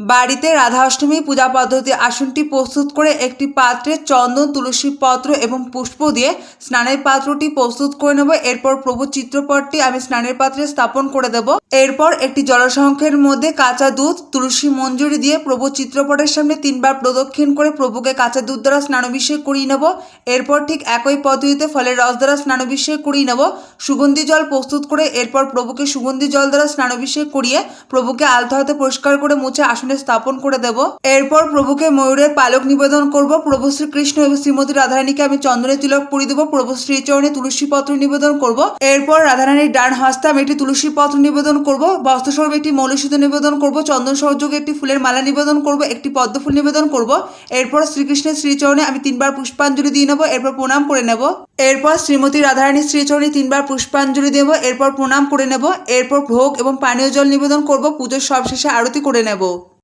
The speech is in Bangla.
বাড়িতে রাধা অষ্টমী পূজা পদ্ধতি আসনটি প্রস্তুত করে একটি পাত্রে চন্দন, তুলসী পত্র এবং পুষ্প দিয়ে স্নানের পাত্রটি প্রস্তুত করে নেব। এরপর প্রভু চিত্রপটটি আমি স্নানের পাত্রে স্থাপন করে দেব। এরপর একটি জলসংখ্যের মধ্যে কাঁচা দুধ, তুলসী মঞ্জুরি দিয়ে প্রভু চিত্রপটের সামনে তিনবার প্রদক্ষিণ করে প্রভুকে কাঁচা দুধ দ্বারা স্নানাভিষেক করিয়ে নেব। এরপর ঠিক একই পদ্ধতিতে ফলের রস দ্বারা স্নানাভিষেক করিয়ে নেব। সুগন্ধি জল প্রস্তুত করে এরপর প্রভুকে সুগন্ধি জল দ্বারা স্নানাভিষেক করিয়ে প্রভুকে আলতা হাতে পরিষ্কার করে মুছে আসনে স্থাপন করে দেব। এরপর প্রভুকে ময়ূরের পালক নিবেদন করব। প্রভু শ্রীকৃষ্ণ এবং শ্রীমতী রাধারানীকে আমি চন্দনের তিলক পরিয়ে দেবো। প্রভু শ্রীচরণে তুলসী পত্র নিবেদন করব। এরপর রাধারানীর ডান হস্তে আমি একটি তুলসী পত্র নিবেদন করব। বস্ত্রস্বরূপ একটি মৌলসূত নিবেদন করব। চন্দন সহযোগে একটি ফুলের মালা নিবেদন করব। একটি পদ্ম ফুল নিবেদন করব। এরপর শ্রীকৃষ্ণের শ্রীচরণে আমি তিনবার পুষ্পাঞ্জলি দিয়ে নেব। এরপর প্রণাম করে নেব। এরপর শ্রীমতী রাধারানী শ্রীচরণে তিনবার পুষ্পাঞ্জলি দেব, এরপর প্রণাম করে নেব, এরপর ভোগ এবং পানীয় জল নিবেদন করব, পুজোর সবশেষে আরতি করে নেব।